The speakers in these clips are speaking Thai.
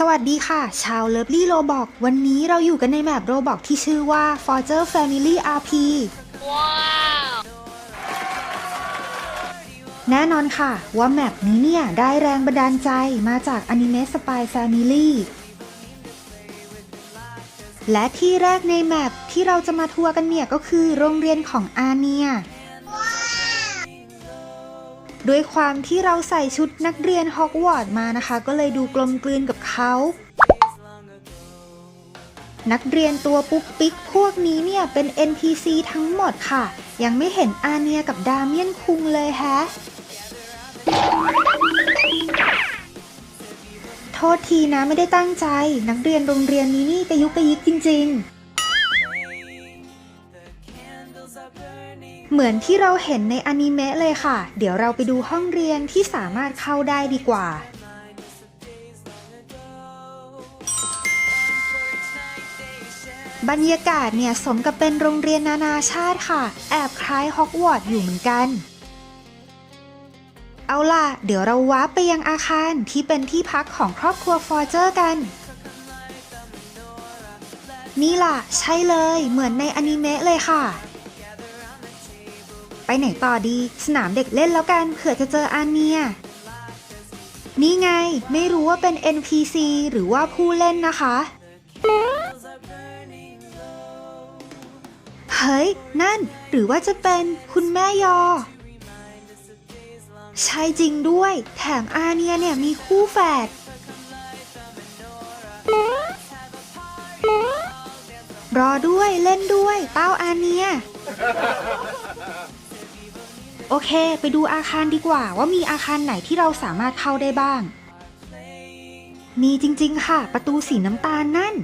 สวัสดีค่ะ ชาวเลิฟลี่โรบอกวันนี้เราอยู่กันในแมปโรบอกที่ชื่อว่า Forger Family RP แน่นอนค่ะ ว่าแมปนี้เนี่ย ได้แรงบันดาลใจมาจากอนิเมะ Spy Family และที่แรกในแมปที่เราจะมาทัวร์กันเนี่ย ก็คือโรงเรียนของอาเนีย ด้วยความที่เราใส่ชุดนักเรียนฮอกวอตส์มานะคะ ก็เลยดูกลมกลืนกับเขานักเรียนตัวปุ๊กปิ๊กพวกนี้เนี่ยเป็น NPC ทั้งหมดค่ะ ยังไม่เห็นอาเนียกับดาเมียนคุงเลยแฮะ โทษทีนะไม่ได้ตั้งใจ นักเรียนโรงเรียนนี้นี่กระยุกกระยิกจริง ๆ เหมือนที่เราเห็นในอนิเมะเลยค่ะ เดี๋ยวเราไปดูห้องเรียนที่สามารถเข้าได้ดีกว่า บรรยากาศเนี่ยสมกับเป็นโรงเรียนนานาชาติค่ะ แอบคล้ายฮอกวอตส์อยู่เหมือนกัน เอาล่ะ เดี๋ยวเราว้าร์ไปยังอาคารที่เป็นที่พักของครอบครัวฟอร์เจอร์กันนี่ล่ะ ใช่เลย เหมือนในอนิเมะเลยค่ะ ไปไหนต่อดี สนามเด็กเล่นแล้วกันเผื่อจะเจออาเนีย นี่ไง ไม่รู้ว่าเป็น NPC หรือว่าผู้เล่นนะคะ เฮ้ย นั่น หรือว่าจะเป็นคุณแม่ยอ ใช่จริงด้วย แถมอาเนียเนี่ยมีคู่แฝดรอด้วยเล่นด้วยเต้าอาเนีย โอเค ไปดูอาคารดีกว่าว่ามีอาคารไหนที่เราสามารถเข้าได้บ้าง มีจริงๆค่ะ ประตูสีน้ำตาลนั่น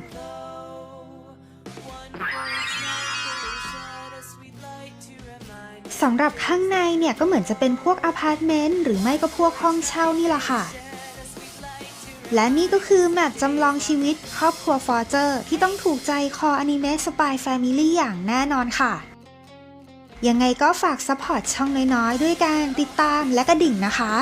สำหรับข้างในเนี่ยก็เหมือนจะเป็นพวกอพาร์ตเมนต์หรือไม่ก็พวกห้องเช่านี่แหละค่ะ และนี่ก็คือแมปจำลองชีวิตครอบครัวฟอร์เจอร์ที่ต้องถูกใจคออนิเมะสปายแฟมิลี่อย่างแน่นอนค่ะ ยังไงก็ฝากซัพพอร์ตช่องน้อยๆ ด้วยการติดตามและกระดิ่งนะคะ